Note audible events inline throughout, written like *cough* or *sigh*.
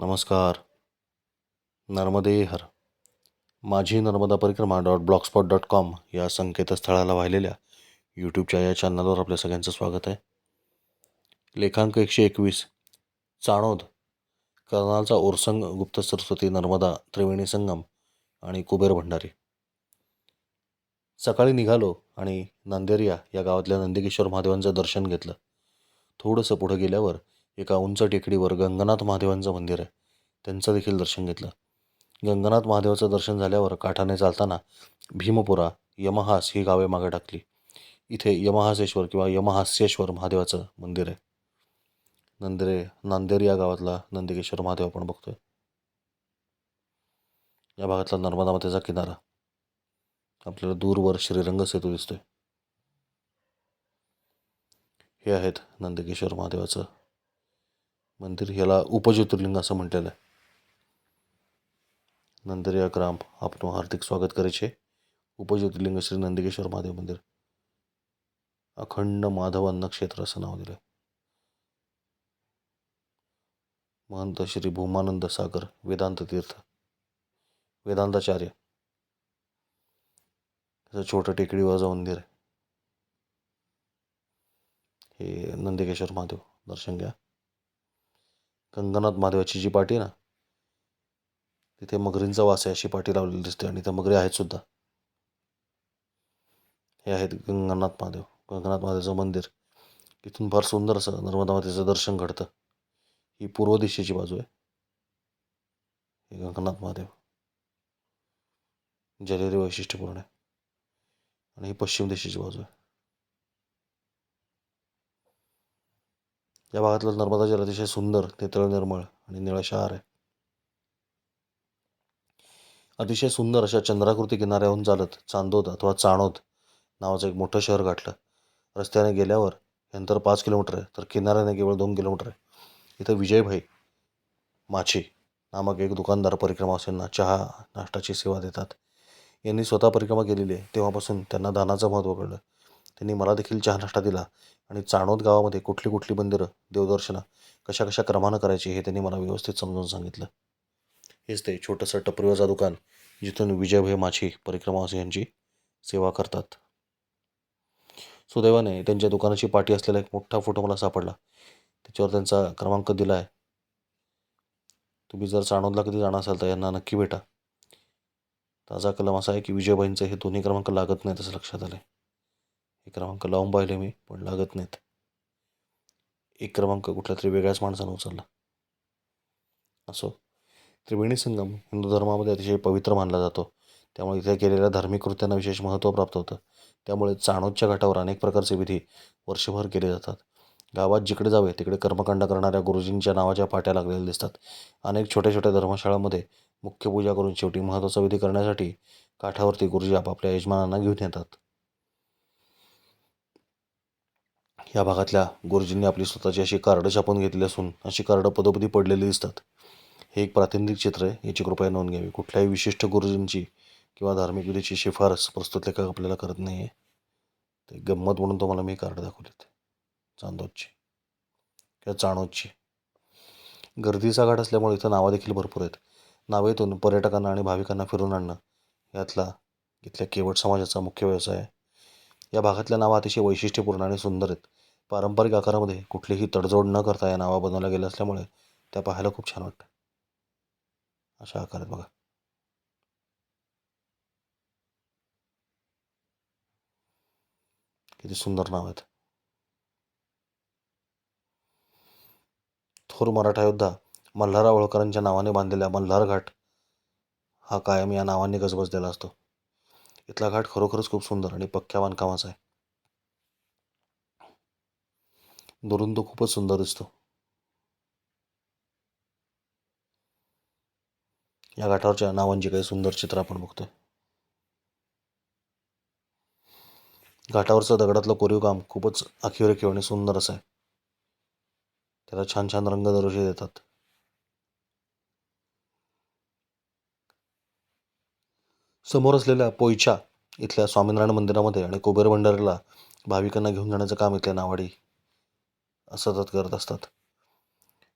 नमस्कार. नर्मदे हर माझी नर्मदा परिक्रमा डॉट ब्लॉगस्पॉट डॉट कॉम या संकेतस्थळाला वाहिलेल्या यूट्यूबच्या या चॅनलवर आपल्या सगळ्यांचं स्वागत आहे. लेखांक एकशे एकवीस. चाणोद. कर्नालचा ओरसंग गुप्त सरस्वती नर्मदा त्रिवेणी संगम आणि कुबेर भंडारी. सकाळी निघालो आणि नांदेरिया या गावातल्या नंदिकेश्वर महादेवांचं दर्शन घेतलं. थोडंसं पुढं गेल्यावर एका उंच टेकडीवर गंगनाथ महादेवांचं मंदिर आहे. त्यांचं देखील दर्शन घेतलं. गंगनाथ महादेवाचं दर्शन झाल्यावर काठाने चालताना भीमपुरा यमहास ही गावे मागे टाकली. इथे यमहासेश्वर किंवा यमहास्येश्वर महादेवाचं मंदिर आहे. नंदरे नांदेर या गावातला नंदिकेश्वर महादेव आपण बघतोय. या भागातला नर्मदा मातेचा किनारा. आपल्याला दूरवर श्रीरंग सेतू दिसतोय. हे आहेत नंदकेश्वर महादेवाचं मंदिर ह्याला उपज्योतिर्लिंग असं म्हटलेलं आहे. नंदरिया ग्राम आपलं हार्दिक स्वागत करे છે उपज्योतिर्लिंग श्री नंदिकेश्वर महादेव मंदिर. अखंड माधव क्षेत्र असं नाव दिलं महंत श्री भूमानंद सागर वेदांत तीर्थ. वेदांताचार्य. त्याचं छोटं टेकडीवरचं मंदिर आहे हे नंदिकेश्वर महादेव दर्शन घ्या. गंगनाथ महादेवाची जी पाठी आहे ना तिथे मगरींचा वास आहे अशी पाठी लावलेली दिसते आणि त्या मगरी आहेत सुद्धा. हे आहेत गंगनाथ महादेव. गंगनाथ महादेवचं मंदिर. इथून फार सुंदर असं नर्मदा मातेचं दर्शन घडतं. ही पूर्व दिशेची बाजू आहे. हे गंगनाथ महादेव. जलेरी वैशिष्ट्यपूर्ण आहे. आणि ही पश्चिम दिशेची बाजू आहे. या भागातलं नर्मदा जल अतिशय सुंदर नितळ निर्मळ आणि निळशार आहे. अतिशय सुंदर अशा चंद्राकृती किनाऱ्याहून चालत चांदोद अथवा चाणोद नावाचं एक मोठं शहर गाठलं. रस्त्याने गेल्यावर अंतर पाच किलोमीटर आहे तर किनाऱ्याने केवळ दोन किलोमीटर आहे. इथं विजयभाई माछी नामक एक दुकानदार परिक्रमावासींना चहा नाश्ताची सेवा देतात. यांनी स्वतः परिक्रमा केलेली आहे. तेव्हापासून त्यांना दानाचं महत्त्व कळलं. त्यांनी मला देखील चहा नाश्ता दिला. आणि चाणोद गावामध्ये कुठली कुठली मंदिरं देवदर्शनं कशा कशा क्रमानं करायची हे त्यांनी मला व्यवस्थित समजावून सांगितलं. हेच ते छोटंसं टपरीवरचं दुकान जिथून विजयभाई माछी परिक्रमावासी यांची सेवा करतात. सुदैवाने त्यांच्या दुकानाची पाठी असलेला एक मोठा फोटो मला सापडला. त्याच्यावर त्यांचा क्रमांक दिला आहे तुम्ही जर चाणोदला कधी जाणार असाल तर यांना नक्की भेटा. ताजा कलम असा आहे की विजयबाईंचं हे दोन्ही क्रमांक लागत नाही तसं लक्षात आलं हे क्रमांक लावून पाहिले मी पण लागत नाहीत. एक क्रमांक कुठल्या तरी वेगळ्याच माणसानं उचलला. असो त्रिवेणी संगम हिंदू धर्मामध्ये अतिशय पवित्र मानला जातो. त्यामुळे इथे केलेल्या धार्मिक कृत्यांना विशेष महत्त्व प्राप्त होतं. त्यामुळे चाणोदच्या घाटावर अनेक प्रकारचे विधी वर्षभर केले जातात. गावात जिकडे जावे तिकडे कर्मकांड करणाऱ्या गुरुजींच्या नावाच्या पाट्या लागलेल्या दिसतात. अनेक छोट्या छोट्या धर्मशाळांमध्ये मुख्य पूजा करून शेवटी महत्त्वाचा विधी करण्यासाठी काठावरती गुरुजी आपापल्या यजमानांना घेऊन येतात. या भागातल्या गुरुजींनी आपली स्वतःची अशी कार्ड छापून घेतली असून अशी कार्ड पदोपदी पडलेली दिसतात. हे एक प्रातिनिधिक चित्र आहे याची कृपया नोंद घ्यावी. कुठल्याही विशिष्ट गुरुजींची किंवा धार्मिक विधीची शिफारस प्रस्तुत लेखक आपल्याला करत नाही आहे ते गंमत म्हणून तुम्हाला मी कार्ड दाखवलेत. चांदोदची किंवा चाणोदची. गर्दीचा घाट असल्यामुळे इथं नावं देखील भरपूर आहेत. नावेतून पर्यटकांना आणि भाविकांना फिरून आणणं यातला इथल्या केवट समाजाचा मुख्य व्यवसाय आहे. या भागातल्या नावं अतिशय वैशिष्ट्यपूर्ण आणि सुंदर आहेत. पारंपरिक आकारामध्ये कुठलीही तडजोड न करता या नावा बनवल्या गेल्या असल्यामुळे त्या पाहायला खूप छान वाटतं. अशा आकारात बघा. किती सुंदर नाव आहेत. थोर मराठा योद्धा मल्हारा होळकरांच्या नावाने बांधलेला मल्हार घाट हा कायम या नावाने गजबजलेला असतो. इथला घाट खरोखरच खूप सुंदर आणि पक्क्या बांधकामाचा आहे. दुरून तो खूपच सुंदर दिसतो. या घाटावरच्या नावांची काही सुंदर चित्र आपण बघतोय. घाटावरचं दगडातलं कोरीव काम खूपच आखीव आणि सुंदर असं आहे. त्याला छान छान रंग दरवर्षी देतात. समोर असलेल्या पोयच्या इथल्या स्वामीनारायण मंदिरामध्ये आणि कुबेर भंडारीला भाविकांना घेऊन जाण्याचं काम इथल्या नावाडी सतत करत असतात.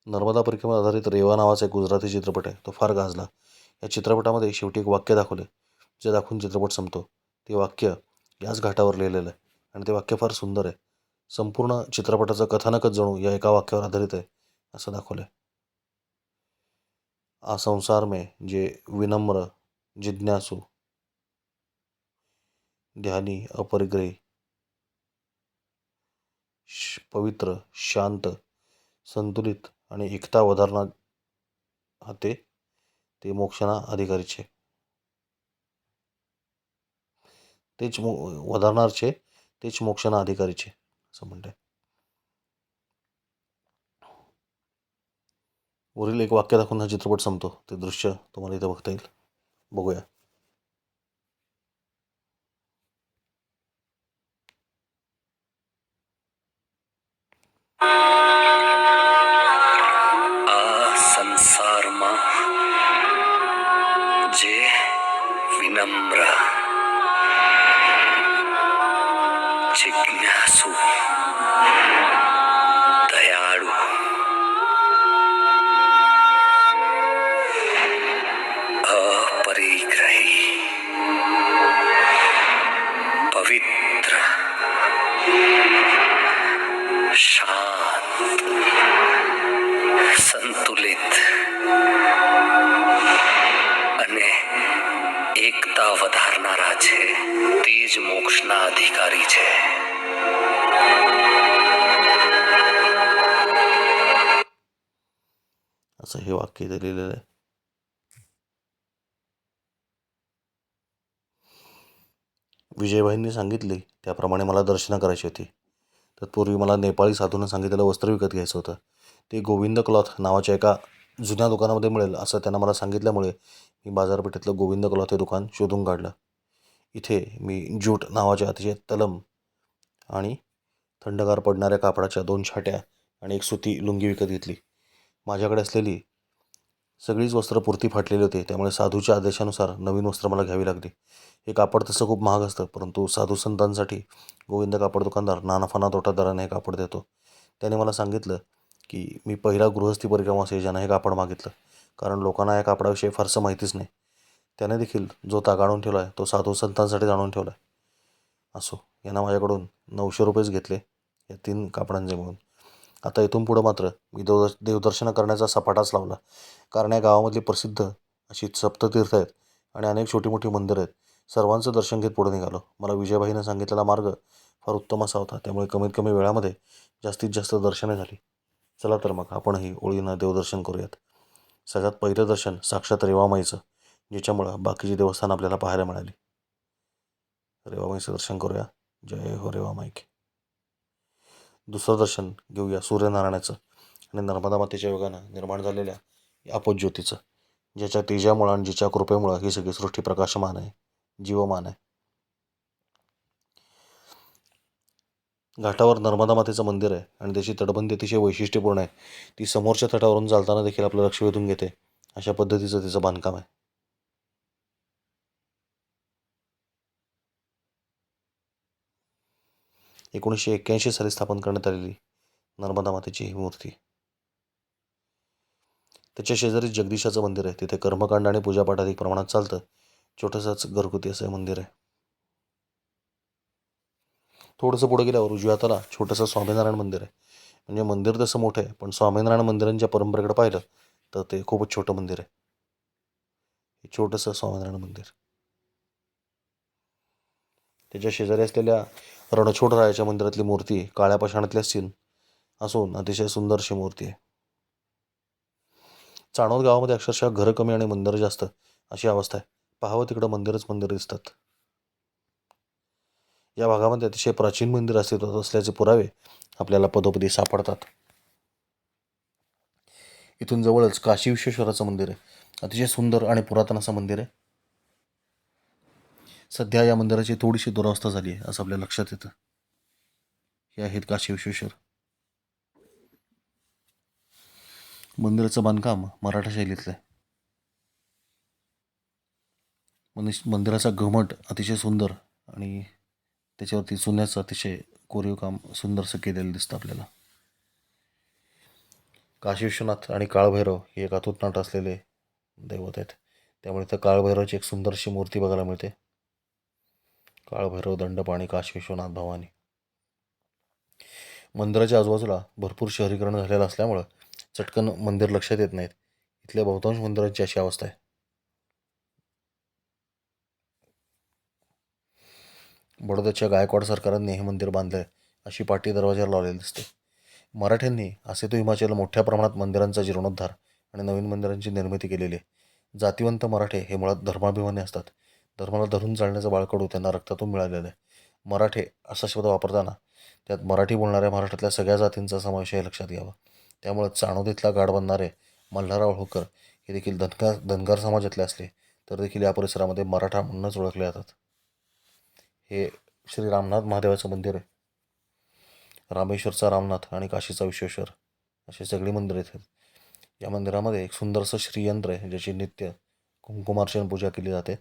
नर्मदा परिक्रमा आधारित रेवा नावाचा एक गुजराती चित्रपट आहे. तो फार गाजला. या चित्रपटामध्ये शेवटी एक वाक्य दाखवले. जे दाखवून चित्रपट संपतो. ते वाक्य याच घाटावर लिहिलेलं आहे. आणि ते वाक्य फार सुंदर आहे. संपूर्ण चित्रपटाचं कथानकच जणू या एका वाक्यावर आधारित आहे असं दाखवलं आहे आ संसार में जे विनम्र जिज्ञासू ध्यानी अपरिग्रही. श- पवित्र शांत संतुलित आणि एकता वधारणार हाते ते मोक्षणा अधिकारीचे तेच मो वधारणारचे तेच मोक्षणा अधिकारीचे असं म्हणते वरील एक वाक्य दाखवून हा चित्रपट संपतो. ते दृश्य तुम्हाला इथं बघता येईल. बघूया. આ સંસારમાં જે વિનમ્ર જિજ્ઞાસુ असं हे वाक्य इथे लिहिलेलं आहे. विजयभाईंनी सांगितले त्याप्रमाणे मला दर्शनं करायची होती. तत्पूर्वी मला नेपाळी साधूनं सांगितलेलं वस्त्र विकत घ्यायचं होतं. ते गोविंद क्लॉथ नावाच्या एका जुन्या दुकानामध्ये मिळेल असं त्यांना मला सांगितल्यामुळे मी बाजारपेठेतलं गोविंद क्लॉथ हे दुकान शोधून काढलं. इथे मी ज्यूट नावाच्या अतिशय तलम आणि थंडगार पडणाऱ्या कापडाच्या दोन छाट्या आणि एक सुती लुंगी विकत घेतली. माझ्याकडे असलेली सगळीच वस्त्र पुरती फाटलेली होती. त्यामुळे साधूच्या आदेशानुसार नवीन वस्त्र मला घ्यावी लागली. हे कापड तसं खूप महाग असतं परंतु साधू संतांसाठी गोविंद कापड दुकानदार नानाफाना तोटा दराने हे कापड देतो. त्याने मला सांगितलं की मी पहिला गृहस्थी परिक्रमा ज्यानं हे कापड मागितलं. कारण लोकांना या कापडाविषयी फारसं माहितीच नाही. त्याने देखील जो ताग आणून ठेवला आहे तो साधू संतांसाठी जाणून ठेवला आहे असो यांना माझ्याकडून नऊशे रुपयेच घेतले या तीन कापडांचे मिळून आता इथून पुढं मात्र मी देव देवदर्शनं करण्याचा सपाटाच लावला. कारण या गावामधली प्रसिद्ध अशी सप्ततीर्थ आहेत आणि अनेक छोटी मोठी मंदिरं आहेत. सर्वांचं दर्शन घेत पुढे निघालो. मला विजयभाईनं सांगितलेला मार्ग फार उत्तम असा होता. त्यामुळे कमीत कमी वेळामध्ये जास्तीत जास्त दर्शने झाली. चला तर मग आपणही ओळीनं देवदर्शन करूयात. सगळ्यात पहिलं दर्शन साक्षात रेवामाईचं ज्याच्यामुळं बाकीची देवस्थान आपल्याला पाहायला मिळाली. रेवामाईचं दर्शन करूया. जय हो रेवामाईक. दुसरं दर्शन घेऊया सूर्यनारायणाचं. आणि नर्मदा मातेच्या योगानं निर्माण झालेल्या आपज्योतीचं ज्याच्या तेजामुळं आणि जिच्या कृपेमुळं ही सगळी सृष्टी प्रकाशमान आहे जीवमान आहे. घाटावर नर्मदा मातेचं मंदिर आहे आणि त्याची तटबंदी अतिशय वैशिष्ट्यपूर्ण आहे. ती समोरच्या तटावरून चालताना देखील आपलं लक्ष वेधून घेते. अशा पद्धतीचं तिचं बांधकाम आहे. एकोणीसशे एक्क्याऐंशी साली स्थापन करण्यात आलेली नर्मदा मातेची ही मूर्ती. त्याच्या शेजारी जगदीशाचं मंदिर आहे. तिथे कर्मकांड आणि पूजापाठ अधिक प्रमाणात चालतं. छोटंसंच घरगुती असं मंदिर आहे. थोडंसं पुढे गेल्यावर उजव्या हाताला छोटंसं स्वामीनारायण मंदिर आहे. म्हणजे मंदिर तसं मोठं आहे पण स्वामीनारायण मंदिरांच्या परंपरेकडे पाहिलं तर ते खूपच छोटं मंदिर आहे. हे छोटंसं स्वामीनारायण मंदिर. त्याच्या शेजारी असलेल्या रायाच्या मंदिरातली मूर्ती काळ्या पाषाणातली असतील असून अतिशय सुंदर अशी मूर्ती आहे. चाणोद गावामध्ये अक्षरशः घरं कमी आणि मंदिरं जास्त अशी अवस्था आहे. पाहावं तिकडं मंदिरच मंदिर दिसतात. या भागामध्ये अतिशय प्राचीन मंदिर अस्तित्वात असल्याचे पुरावे आपल्याला पदोपदी सापडतात. इथून जवळच काशी विश्वेश्वराचं मंदिर आहे. अतिशय सुंदर आणि पुरातन असं मंदिर आहे. सध्या या मंदिराची थोडीशी दुरावस्था झाली आहे असं आपल्या लक्षात येतं. हे आहेत काशी विश्वेश्वर. मंदिराचं बांधकाम मराठा शैलीतलं आहे. मनिष मंदिराचा घुमट अतिशय सुंदर आणि त्याच्यावरती सुन्याचं अतिशय कोरीव काम सुंदरसं केलेलं दिसतं आपल्याला. काशी विश्वनाथ आणि काळभैरव हे एक अतूट नाट असलेले दैवत आहेत. त्यामुळे त्या काळभैरवची एक सुंदरशी मूर्ती बघायला मिळते. काळभैरव दंडपाणी काशी विश्वनाथ भवानी. मंदिराच्या आजूबाजूला भरपूर शहरीकरण झालेलं असल्यामुळं चटकन मंदिर लक्षात येत नाहीत. इथल्या बहुतांश मंदिरांची अशी अवस्था आहे. बडोद्याच्या गायकवाड सरकारांनी हे मंदिर बांधले अशी पाटी दरवाजावर लावलेली दिसते. मराठ्यांनी असे तो हिमाचल मोठ्या प्रमाणात मंदिरांचा जीर्णोद्धार आणि नवीन मंदिरांची निर्मिती केलेली आहे. जातीवंत मराठे हे मुळात धर्माभिमानी असतात. धर्माला धरून चालण्याचं बाळकडू त्यांना रक्तातून मिळालेलं आहे. मराठे असा शब्द वापरताना त्यात मराठी बोलणाऱ्या महाराष्ट्रातल्या सगळ्या जातींचा समावेश आहे लक्षात घ्यावा. त्यामुळे चाणोदीतला गाड बनणारे मल्हारराव होळकर हे देखील धनगार धनगार समाजातले असले तर देखील या परिसरामध्ये मराठा म्हणूनच ओळखले जातात. हे श्री रामनाथ महादेवाचं मंदिर आहे. रामेश्वरचा रामनाथ आणि काशीचा विश्वेश्वर अशी सगळी मंदिरं आहेत. या मंदिरामध्ये एक सुंदरसं श्रीयंत्र आहे ज्याची नित्य कुंकुमार्चन पूजा केली जाते.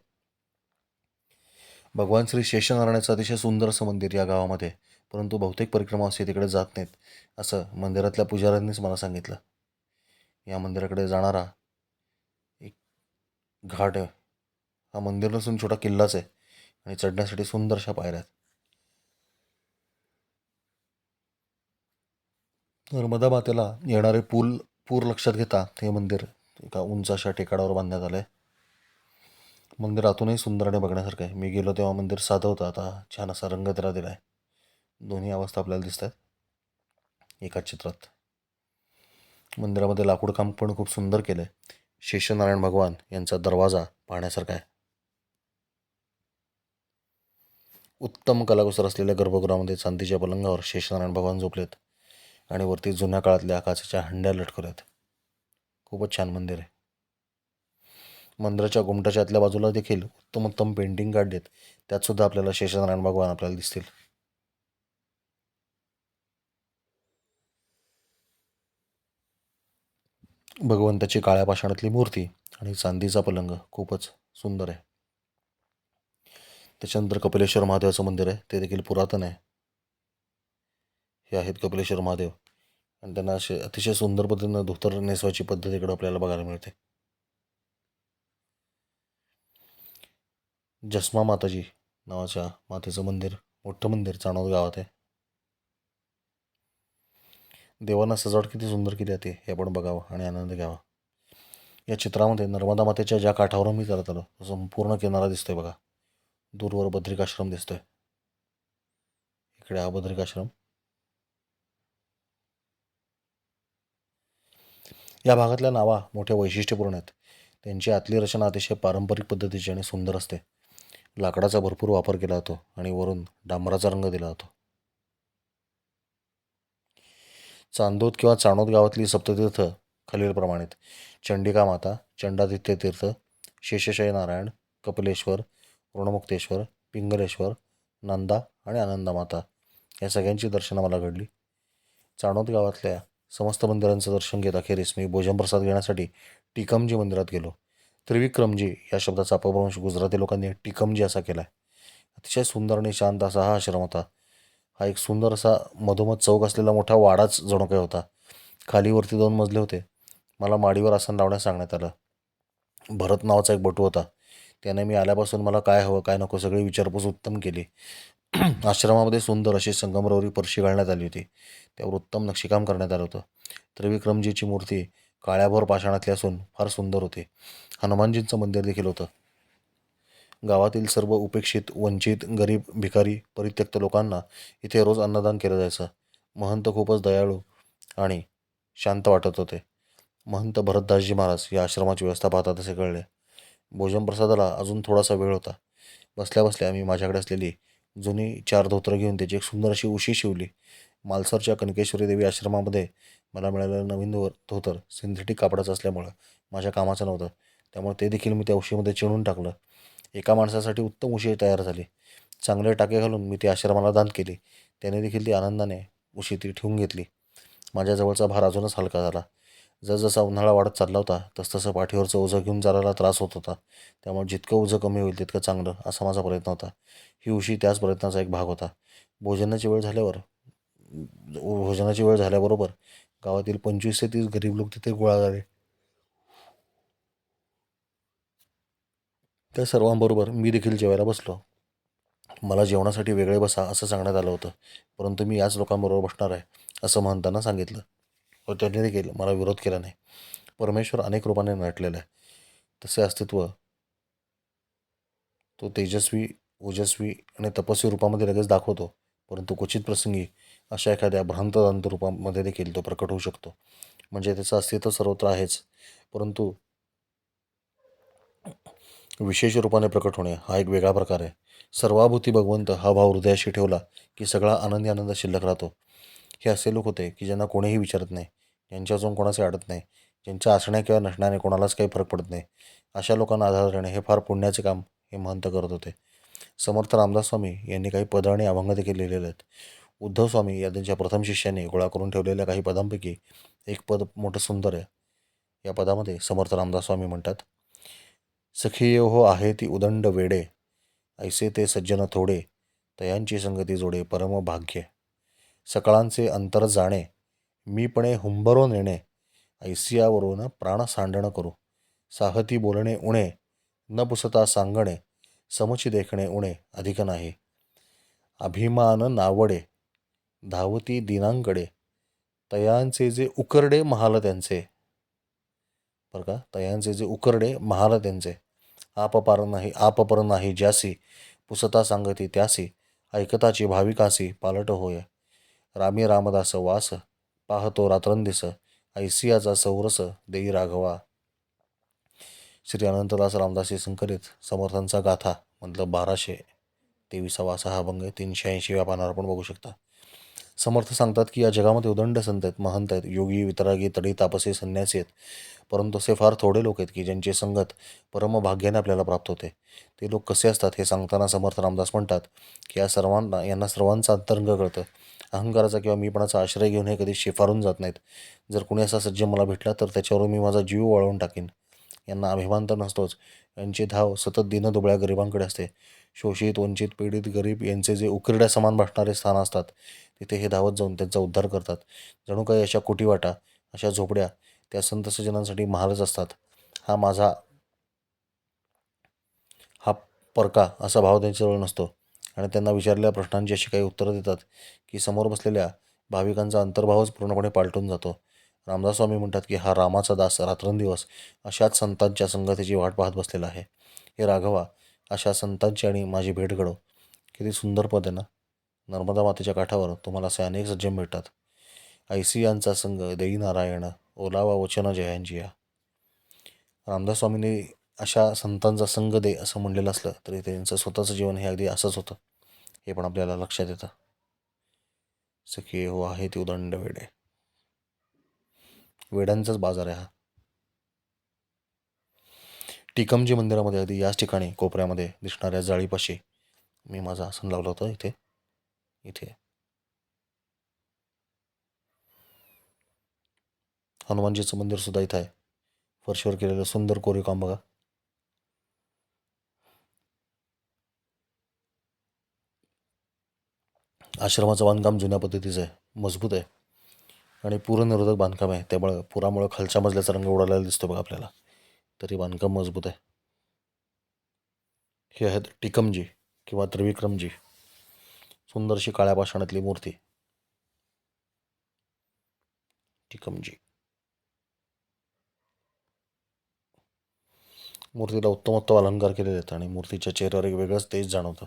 भगवान श्री शेषनारायणाचं अतिशय सुंदर असं मंदिर या गावामध्ये. परंतु बहुतेक परिक्रमावासी तिकडे जात नाहीत असं मंदिरातल्या पुजाऱ्यांनीच मला सांगितलं. या मंदिराकडे जाणारा एक घाट हा मंदिर नसून छोटा किल्लाच आहे आणि चढण्यासाठी सुंदरशा पायऱ्या आहेत. नर्मदा मातेला येणारे पूल पूर लक्षात घेता हे मंदिर एका उंचाशा टेकाडावर बांधण्यात आलं आहे मंदिर आतूनही सुंदर आणि बघण्यासारखं आहे. मी गेलो तेव्हा मंदिर साधं होतं. आता छान असा रंग त्याला दिला आहे दोन्ही अवस्था आपल्याला दिसत आहेत. एकाच चित्रात. मंदिरामध्ये लाकूड काम पण खूप सुंदर केलं आहे शेषनारायण भगवान यांचा दरवाजा पाहण्यासारखा आहे. उत्तम कलाकुसर असलेल्या गर्भगृहामध्ये चांदीच्या पलंगावर शेषनारायण भगवान झोपलेत. आणि वरती जुन्या काळातल्या काचेच्या हंड्या लटकवल्यात. खूपच छान मंदिर आहे. मंदिराच्या घुमटाच्या आतल्या बाजूला देखील उत्तम उत्तम पेंटिंग काढलेत. त्यातसुद्धा आपल्याला शेषनारायण भगवान आपल्याला दिसतील. भगवंताची काळ्या पाषाणातली मूर्ती आणि चांदीचा पलंग खूपच सुंदर आहे. त्याच्यानंतर कपिलेश्वर महादेवाचं मंदिर आहे. ते देखील पुरातन आहे. हे आहेत कपिलेश्वर महादेव. आणि त्यांना असे अतिशय सुंदर पद्धतीनं धोतर नेसवायची पद्धत इकडं आपल्याला बघायला मिळते. जसमा माताजी नावाच्या मातेचं मंदिर मोठं मंदिर चाणोद गावात आहे. देवांना सजावट किती सुंदर केली जाते हे आपण बघावं आणि आनंद घ्यावा. या चित्रामध्ये नर्मदा मातेच्या ज्या काठावरून मी करत आलो तो संपूर्ण किनारा दिसतोय बघा. दूरवर बद्रिकाश्रम दिसतोय. इकडे हा बद्रिकाश्रम या भागातल्या नावा मोठ्या वैशिष्ट्यपूर्ण आहेत. त्यांची आतली रचना अतिशय पारंपरिक पद्धतीची आणि सुंदर असते. लाकडाचा भरपूर वापर केला जातो आणि वरून डांबराचा रंग दिला जातो. चांदोद किंवा चाणोद गावातली सप्ततीर्थ खालीलप्रमाणे चंडिका माता चंडादित्य तीर्थ शेषशाही नारायण कपिलेश्वर ऋणमुक्तेश्वर पिंगलेश्वर नंदा आणि आनंदा माता या सगळ्यांची दर्शनं मला घडली. चाणोद गावातल्या समस्त मंदिरांचं दर्शन घेत अखेरीस मी भोजनप्रसाद घेण्यासाठी टिकमजी मंदिरात गेलो. त्रिविक्रमजी या शब्दाचा अपभ्रंश गुजराती लोकांनी टिकमजी असा केला आहे अतिशय सुंदर आणि शांत असा हा आश्रम होता. हा एक सुंदर असा मधोमध चौक असलेला मोठा वाडाच जणू काही होता खालीवरती दोन मजले होते. मला माडीवर आसन लावण्यास सांगण्यात आलं. भरत नावाचा एक बटू होता. त्याने मी आल्यापासून मला काय हवं काय नको सगळी विचारपूस उत्तम केली. *clears throat* आश्रमामध्ये सुंदर अशी संगमरवरी परशी घालण्यात आली होती. त्यावर उत्तम नक्षीकाम करण्यात आलं होतं. त्रिविक्रमजीची मूर्ती काळ्याभोर पाषाणातली असून फार सुंदर होते. हनुमानजींचं मंदिर देखील होतं. गावातील सर्व उपेक्षित वंचित गरीब भिकारी परित्यक्त लोकांना इथे रोज अन्नदान केलं जायचं. महंत खूपच दयाळू आणि शांत वाटत होते. महंत भरतदासजी महाराज या आश्रमाची व्यवस्था पाहतात असे कळले. भोजन प्रसादाला अजून थोडासा वेळ होता. बसल्या बसल्या मी माझ्याकडे असलेली जुनी चार धोत्रं घेऊन त्याची एक सुंदर अशी उशी शिवली. मालसरच्या कनकेश्वरी देवी आश्रमामध्ये मला मिळालेलं नवीन धो धोतर सिंथेटिक कापडाचं असल्यामुळं माझ्या कामाचं नव्हतं. त्यामुळे ते देखील मी त्या उशीमध्ये चिणून टाकलं. एका माणसासाठी उत्तम उशी तयार झाली. चांगले टाके घालून मी ती आश्रमाला दान केली. त्याने देखील ती आनंदाने उशी ती ठेवून घेतली. माझ्याजवळचा भार अजूनच हलका झाला. जसजसा उन्हाळा वाढत चालला होता तसतसं पाठीवरचं ओझं घेऊन चालायला त्रास होत होता. त्यामुळे जितकं ओझं कमी होईल तितकं चांगलं असा माझा प्रयत्न होता. ही उशी त्याच प्रयत्नाचा एक भाग होता. भोजनाची वेळ झाल्यावर भोजनाची वेळ झाल्याबरोबर गावातील पंचवीस ते तीस गरीब लोक तिथे गोळा झाले. त्या सर्वांबरोबर मी देखील जेवायला बसलो. मला जेवणासाठी वेगळे बसा असं सांगण्यात आलं होतं परंतु मी याच लोकांबरोबर बसणार आहे असं म्हणताना सांगितलं. व त्यांनी देखील मला विरोध केला नाही. परमेश्वर अनेक रूपाने नटलेला आहे. तसे अस्तित्व तो तेजस्वी ओजस्वी आणि तपस्वी रूपामध्ये लगेच दाखवतो परंतु क्वचित प्रसंगी अशा एखाद्या भ्रांतदांत रूपामध्ये देखील तो प्रकट होऊ शकतो. म्हणजे त्याचं अस्तित्व सर्वत्र आहेच. परंतु विशेष रूपाने प्रकट होणे हा एक वेगळा प्रकार आहे. सर्वाभूती भगवंत हा भाव हृदयाशी ठेवला की सगळा आनंदी आनंद शिल्लक राहतो. हे असे लोक होते की ज्यांना कोणीही विचारत नाही ज्यांच्या अजून कोणाचे अडत नाही ज्यांच्या असण्या किंवा नसण्याने कोणालाच काही फरक पडत नाही. अशा लोकांना आधार देणे हे फार पुण्याचे काम हे महंत करत होते. समर्थ रामदास स्वामी यांनी काही पद आणि अभंग देखील लिहिलेले आहेत. उद्धव स्वामी या त्यांच्या प्रथम शिष्याने गोळा करून ठेवलेल्या काही पदांपैकी एक पद मोठं सुंदर आहे. या पदामध्ये समर्थ रामदास स्वामी म्हणतात सखी हो आहे ती उदंड वेडे ऐसे ते सज्जन थोडे तयांची संगती जोडे परम भाग्य. सकाळांचे अंतर जाणे मीपणे हुंबरो नेणे ऐसियावरून प्राण सांडणं करू. साहती बोलणे उणे न पुसता सांगणे समची देखणे उणे अधिक नाही. अभिमान नावडे धावती दिनांकडे. तयांचे जे उकरडे महाल त्यांचे. बरं का? तयांचे जे उकरडे महाल त्यांचे. आपपार नाही आपपर नाही ज्यासी पुसता सांगती त्यासी ऐकताची भाविकासी पालट होय. रामी रामदास वास पाहतो रात्रंदिस ऐसियाचा सौरस देई राघवा. श्री अनंतदास रामदासी संकलित समर्थांचा गाथा म्हटलं बाराशे तेविसावा वास हा अभंग तीनशे ऐंशी व्यापानावर पण बघू शकता. समर्थ सांगतात की या जगामध्ये उदंड संत आहेत महंत आहेत योगी वितरागी तडी तापसे संन्यासी आहेत. परंतु असे फार थोडे लोक आहेत की ज्यांची संगत परमभाग्याने आपल्याला प्राप्त होते. ते लोक कसे असतात हे सांगताना समर्थ रामदास म्हणतात की या सर्वांना यांना सर्वांचा अंतरंग कळतं. अहंकाराचा किंवा मीपणाचा आश्रय घेऊन हे कधी शिफारून जात नाहीत. जर कुणी असा सज्ज मला भेटला तर त्याच्यावर मी माझा जीव वळवून टाकीन. यांना अभिमान तर नसतोच. यांची धाव सतत दिनदुबळ्या गरिबांकडे असते. शोषित वंचित पीडित गरीब यांचे जे उकिरड्या समान भासणारे स्थान असतात तिथे हे धावत जाऊन त्यांचा उद्धार करतात. जणू काही अशा कुटीवाटा अशा झोपड्या त्या संत सज्जनांसाठी महालच असतात. हा माझा हा परका असा भाव त्यांच्याजवळ नसतो. आणि त्यांना विचारलेल्या प्रश्नांची अशी काही उत्तरं देतात की समोर बसलेल्या भाविकांचा अंतर्भावच पूर्णपणे पालटून जातो. रामदास स्वामी म्हणतात की हा रामाचा दास रात्रंदिवस अशाच संतांच्या संगतीची वाट पाहत बसलेला आहे. हे राघवा अशा संतांची आणि माझी भेट घडव किती सुंदर पद आहे ना. नर्मदा मातेच्या काठावर तुम्हाला असे अनेक सज्जन भेटतात. ऐसी यांचा संघ देई नारायण ओलावा वचन जयांची या रामदास स्वामींनी अशा संतांचा संघ दे असं म्हणलेलं असलं तरी त्यांचं स्वतःचं जीवन हे अगदी असंच होतं. हे पण आपल्याला लक्षात येतं. सखी हो आहे ती उदंड वेडे. वेड्यांचाच बाजार आहे हा. टिकमजी मंदिरामध्ये अगदी याच ठिकाणी कोपऱ्यामध्ये दिसणाऱ्या जाळीपाशी मी माझं आसन लावलं होतं इथे. इथे. हनुमानजीचं मंदिरसुद्धा इथं आहे. फरशीवर केलेलं सुंदर कोरीव बघा. आश्रमाचं बांधकाम जुन्या पद्धतीचं आहे. मजबूत आहे. आणि पूरनिरोधक बांधकाम आहे. त्यामुळं पुरामुळे खालच्या मजल्याचा रंग उडालेला दिसतो बघा आपल्याला. तरी बांधकाम मजबूत आहे. हे आहेत टिकमजी किंवा त्रिविक्रमजी. सुंदरशी काळ्या पाषाणातली मूर्ती. टिकमजी. मूर्तीला उत्तमोत्तम अलंकार केलेले आहेत आणि मूर्तीच्या चेहऱ्यावर एक वेगळंच तेज जाणवतं.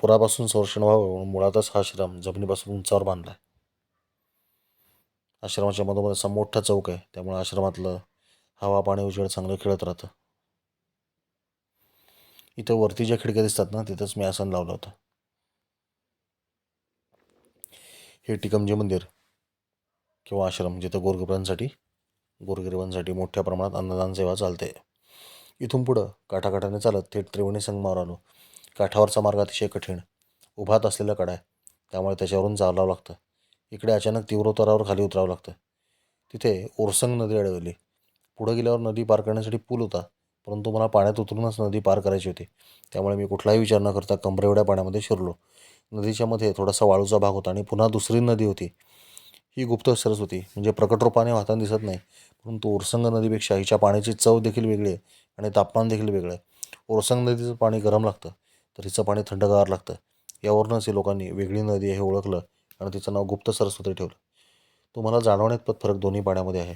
पुरापासून संरक्षण व्हावं म्हणून मुळातच हा आश्रम जमिनीपासून उंचावर बांधला आहे आश्रमाच्या मधोमध असा मोठा चौक आहे. त्यामुळे आश्रमातलं हवा पाणी उजेड चांगलं खेळत राहतं. इथं वरती ज्या खिडक्या दिसतात ना तिथंच मी आसन लावलं होतं. हे टिकमजी मंदिर किंवा आश्रम जिथं गोरगरिबांसाठी गोरगरिबांसाठी मोठ्या प्रमाणात अन्नदान सेवा चालते. इथून पुढं काठाकाठाने चालत थेट त्रिवेणी संगमावर आलो. काठावरचा मार्ग अतिशय कठीण. उभात असलेला कडा आहे त्यामुळे त्याच्यावरून चालावं लागतं. इकडे अचानक तीव्र उतारावर खाली उतरावं लागतं. तिथे ओरसंग नदी अडवली पुढं गेल्यावर नदी पार करण्यासाठी पूल होता परंतु मला पाण्यात उतरूनच नदी पार करायची होती. त्यामुळे मी कुठलाही विचार न करता कमरेवड्या पाण्यामध्ये शिरलो. नदीच्या मध्ये थोडासा वाळूचा भाग होता आणि पुन्हा दुसरी नदी होती. ही गुप्त सरस्वती म्हणजे प्रकट रूपाने वाहताना दिसत नाही परंतु ओरसंग नदीपेक्षा हिच्या पाण्याची चव देखील वेगळी आहे आणि तापमान देखील वेगळं आहे. ओरसंग नदीचं पाणी गरम लागतं तर हिचं पाणी थंडगार लागतं. यावरूनच हे लोकांनी वेगळी नदी हे ओळखलं. आणि तिचं नाव गुप्त सरस्वती ठेवलं. तुम्हाला जाणवण्यात फरक दोन्ही पाण्यामध्ये आहे.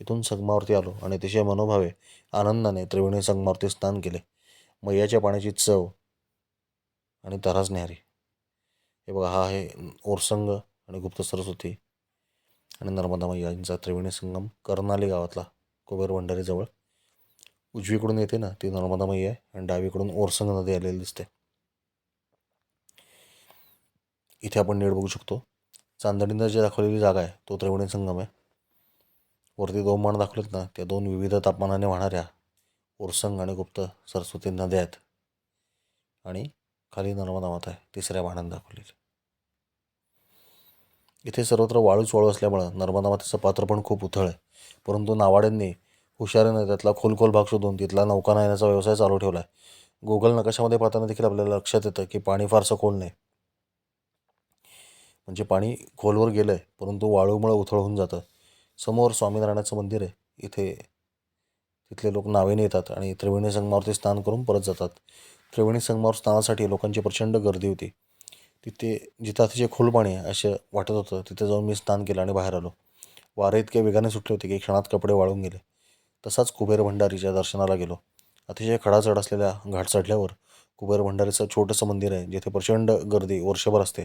इथून संगमावरती आलो आणि अतिशय मनोभावे आनंदाने त्रिवेणी संगमावरती स्नान केले. मैयाच्या पाण्याची चव आणि तराज न्यारी. हे बघा हा आहे ओरसंग आणि गुप्त सरस्वती आणि नर्मदा मैया यांचा त्रिवेणी संगम कर्नाली गावातला कुबेर भंडारीजवळ. उजवीकडून येते ना ती नर्मदा मैया आहे आणि डावीकडून ओरसंग नदी आलेली दिसते. इथे आपण नीट बघू शकतो. चांदणीनं जे दाखवलेली जागा आहे तो त्रिवेणी संगम आहे. वरती दोन मान दाखवलेत ना त्या दोन विविध तापमानाने वाहणाऱ्या ओरसंग आणि गुप्त सरस्वती नद्या आहेत. आणि खाली नर्मदा माता आहे तिसऱ्या वाहनाने दाखवलेली. इथे सर्वत्र वाळूच वाळू असल्यामुळं नर्मदा मातेचं पात्र पण खूप उथळ आहे. परंतु नावाड्यांनी हुशारीनं त्यातला खोल भाग शोधून तिथला नौका नायनाचा व्यवसाय चालू ठेवला आहे गुगल नकाशामध्ये पाहताना देखील आपल्याला लक्षात येतं की पाणी फारसं खोल नाही. म्हणजे पाणी खोलवर गेलं आहे परंतु वाळूमुळं उथळ होऊन जातं. समोर स्वामीनारायणाचं मंदिर आहे. इथे तिथले लोक नावेने येतात आणि त्रिवेणी संगमावरती स्नान करून परत जातात. त्रिवेणी संगमावर स्नानासाठी लोकांची प्रचंड गर्दी होती. तिथे जिथं अतिशय खोल पाणी आहे असं वाटत होतं तिथे जाऊन मी स्नान केलं आणि बाहेर आलो. वारे इतके वेगाने सुटले होते की क्षणात कपडे वाळून गेले. तसाच कुबेर भंडारीच्या दर्शनाला गेलो. अतिशय खडाचढ असलेल्या घाट चढल्यावर कुबेर भंडारीचं छोटंसं मंदिर आहे जिथे प्रचंड गर्दी वर्षभर असते.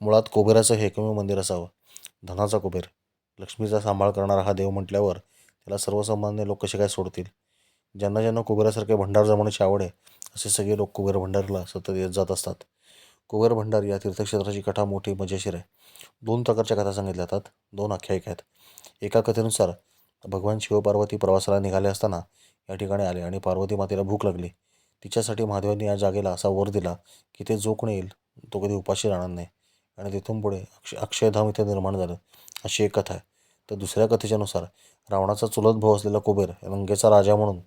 मुळात कुबेराचं हे एकमेव मंदिर असावं. धनाचा कुबेर. लक्ष्मीचा सांभाळ करणारा हा देव म्हटल्यावर त्याला सर्वसामान्य लोक कसे काय सोडतील? ज्यांना ज्यांना कुबेरासारखे भंडार जमवण्याची आवड आहे असे सगळे लोक कुबेर भंडारला सतत येत जात असतात. कुबेर भंडार या तीर्थक्षेत्राची कथा मोठी मजेशीर आहे. दोन प्रकारच्या कथा सांगितल्या जातात दोन आख्यायिका आहेत. एका कथेनुसार भगवान शिवपार्वती प्रवासाला निघाले असताना या ठिकाणी आले आणि पार्वती मातेला भूक लागली. तिच्यासाठी महादेवांनी या जागेला असा वर दिला की ते जो कोणी येईल तो कधी उपाशी राहणार नाही. आणि तिथून पुढे अक्ष अक्षयधाम इथे निर्माण झालं. अशी एक कथा आहे. तर दुसऱ्या कथेच्यानुसार रावणाचा चुलत भाऊ असलेला कुबेर लंकेचा राजा म्हणून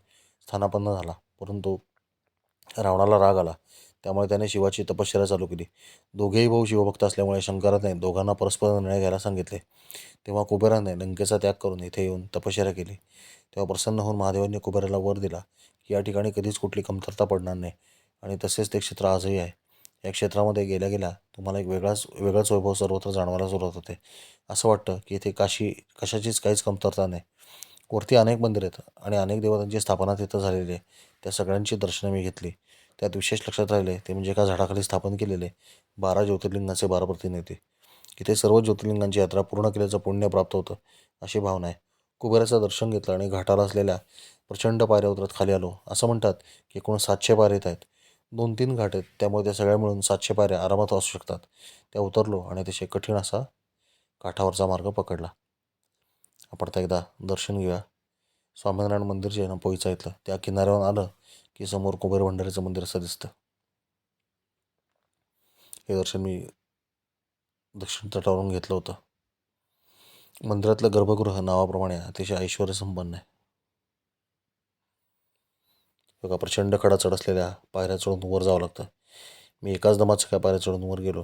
स्थानापन्न झाला. परंतु रावणाला राग आला. त्यामुळे त्याने शिवाची तपश्चर्या चालू केली. दोघेही भाऊ शिवभक्त असल्यामुळे शंकराने दोघांना परस्पर निर्णय घ्यायला सांगितले. तेव्हा कुबेराने लंकेचा त्याग करून इथे येऊन तपश्चर्या केली. तेव्हा प्रसन्न होऊन महादेवांनी कुबेराला वर दिला की या ठिकाणी कधीच कुठली कमतरता पडणार नाही. आणि तसेच ते क्षेत्र आजही आहे. या क्षेत्रामध्ये गेल्या गेल्या तुम्हाला एक वेगळाच वेगळाच वैभव सर्वत्र जाणवायला सुरुवात होते. असं वाटतं की इथे काशी कशाचीच काहीच कमतरता नाही. वरती अनेक मंदिर आहेत आणि अनेक देवतांची स्थापना तिथं झालेली आहे. त्या सगळ्यांची दर्शनं मी घेतली. त्यात विशेष लक्षात राहिले ते म्हणजे एका झाडाखाली स्थापन केलेले बारा ज्योतिर्लिंगाचे बारा प्रतिनिधी. इथे सर्व ज्योतिर्लिंगांची यात्रा पूर्ण केल्याचं पुण्य प्राप्त होतं अशी भावना आहे. कुबेराचं दर्शन घेतलं आणि घाटाला असलेल्या प्रचंड पायऱ्या उतरत खाली आलो. असं म्हणतात की एकूण सातशे पायऱ्या येत आहेत. दोन तीन घाट आहेत. त्यामुळे त्या सगळ्या मिळून सातशे पायऱ्या आरामात असू शकतात. त्या उतरलो आणि अतिशय कठीण असा काठावरचा मार्ग पकडला. आपण आता एकदा दर्शन घेऊया. स्वामीनारायण मंदिर जे आहे ना पोईचा इथलं त्या किनाऱ्यावर आलं की समोर कुबेर भंडारीचं मंदिर असं दिसतं. हे दर्शन मी दक्षिण तटावरून घेतलं होतं. मंदिरातलं गर्भगृह नावाप्रमाणे अतिशय ऐश्वर संपन्न आहे. बघा प्रचंड खडा चढ असलेल्या पायऱ्या चढून वर जावं लागतं. मी एकाच दमाचं काय पायऱ्या चढून वर गेलो.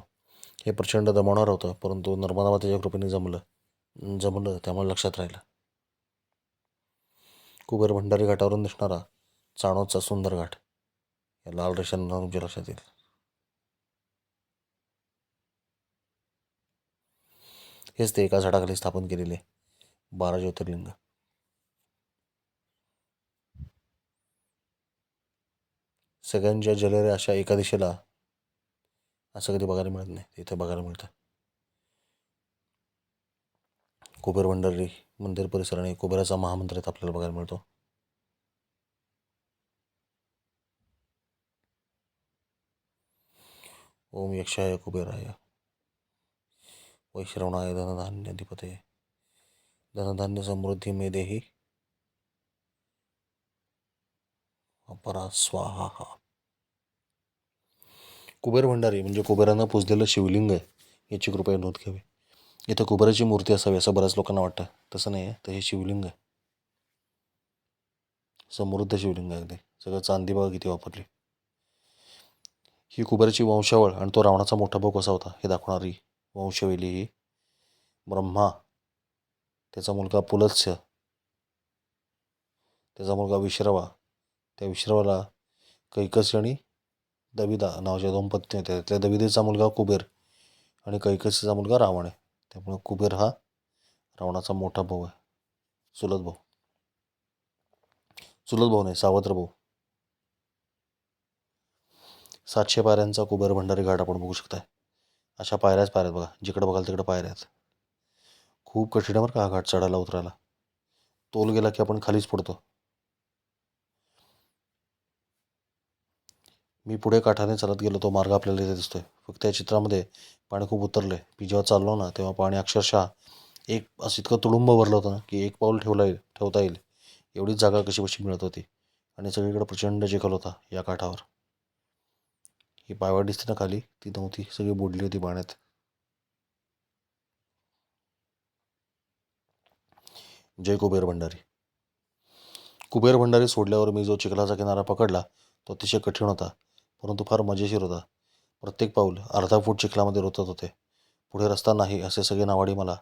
हे प्रचंड दमावणार होतं परंतु नर्मदा मातेच्या कृपेने जमलं. जमलं त्यामुळे लक्षात राहिलं. कुबेर भंडारी घाटावरून दिसणारा चाणोदचा सुंदर घाट. या लाल रेषांना तुमच्या लक्षात येईल. हेच ते एका झाडाखाली स्थापन केलेले बारा ज्योतिर्लिंग. सगळ्यांच्या जलेऱ्या अशा एका दिशेला असं कधी बघायला मिळत नाही. तिथे बघायला मिळतं. कुबेर भंडारी मंदिर परिसर आणि कुबेराचा महामंत्र इथं आपल्याला बघायला मिळतो. ओम यक्षाय कुबेराय. वैश्रवणाय धनधान्याधिपते. धनधान्य समृद्धी मे देही. अपरा स्वाहा हा कुबेर भंडारी म्हणजे कुबेरांना पुजलेलं शिवलिंग आहे याची कृपया नोंद घ्यावी. इथं कुबेराची मूर्ती असावी असं बऱ्याच लोकांना वाटतं. तसं नाही आहे तर हे शिवलिंग आहे. समृद्ध शिवलिंग आहे अगदी. सगळं चांदी किती वापरली. ही कुबेराची वंशावळ आणि तो रावणाचा मोठा भाऊ कसा होता हे दाखवणारी वंशवेली ही ब्रह्मा. त्याचा मुलगा पुलत्स्य. त्याचा मुलगा विश्रवा. त्या विश्रवाला कैकसी आणि दविदा नावाच्या दोन पत्नी होत्या. त्यातल्या दविदेचा मुलगा कुबेर आणि कैकसीचा मुलगा रावण आहे. त्यामुळे कुबेर हा रावणाचा मोठा भाऊ आहे. चुलत भाऊ. चुलत भाऊ नाही सावत्र भाऊ. सातशे पायऱ्यांचा कुबेर भंडारी घाट आपण बघू शकताय. अशा पायऱ्याच पायऱ्या आहेत बघा. जिकडे बघाल तिकडे पायऱ्या आहेत. खूप कठीण आहे बरं का हा घाट चढायला उतरायला. तोल गेला की आपण खालीच पडतो. मी पुढे काठाने चालत गेलो तो मार्ग आपल्याला इथे दिसतोय. फक्त या चित्रामध्ये पाणी खूप उतरलं आहे मी जेव्हा चाललो ना तेव्हा पाणी अक्षरशः एक असं इतकं तुडुंब भरलं होतं ना की एक पाऊल ठेवला येईल ठेवता येईल. एवढीच जागा कशी कशी मिळत होती. आणि सगळीकडे प्रचंड चिखल होता या काठावर. ही पायवाट दिसते ना खाली ती नव्हती. सगळी बुडली होती पाण्यात. जय कुबेर भंडारी. कुबेर भंडारी सोडल्यावर मी जो चिखलाचा किनारा पकडला तो अतिशय कठीण होता. परंतु फार मजेशीर होता. प्रत्येक पाऊल अर्धा फूट चिखलामध्ये रोतत होते. पुढे रस्ता नाही असे सगळे नावाडी मला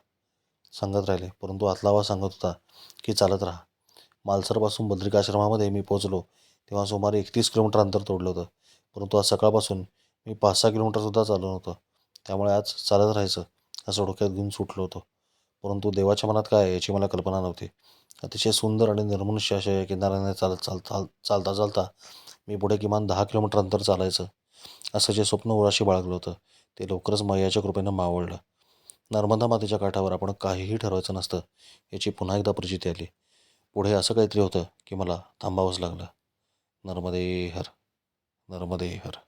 सांगत राहिले. परंतु आतलावा सांगत होता की चालत राहा. मालसरपासून बद्रिकाश्रमामध्ये मी पोचलो तेव्हा सुमारे एकतीस किलोमीटर अंतर तोडलं होतं. परंतु आज सकाळपासून मी पाच सहा किलोमीटरसुद्धा चाललो नव्हतं. त्यामुळे आज चालत राहायचं असं डोक्यात घेऊन सुटलो होतो. परंतु देवाच्या मनात काय याची मला कल्पना नव्हती. अतिशय सुंदर आणि निर्मनुष्य अशा या किनाऱ्याने चालत चाल चाल चालता चालता मी पुढे किमान दहा किलोमीटर अंतर चालायचं. असं जे स्वप्न उराशी बाळगलं होतं ते लवकरच मैयाच्या कृपेनं मावळलं. नर्मदा मातेच्या काठावर आपण काहीही ठरवायचं नसतं याची पुन्हा एकदा प्रचिती आली. पुढे असं काहीतरी होतं की मला थांबावंच लागलं. नर्मदे हर नर्मदे हर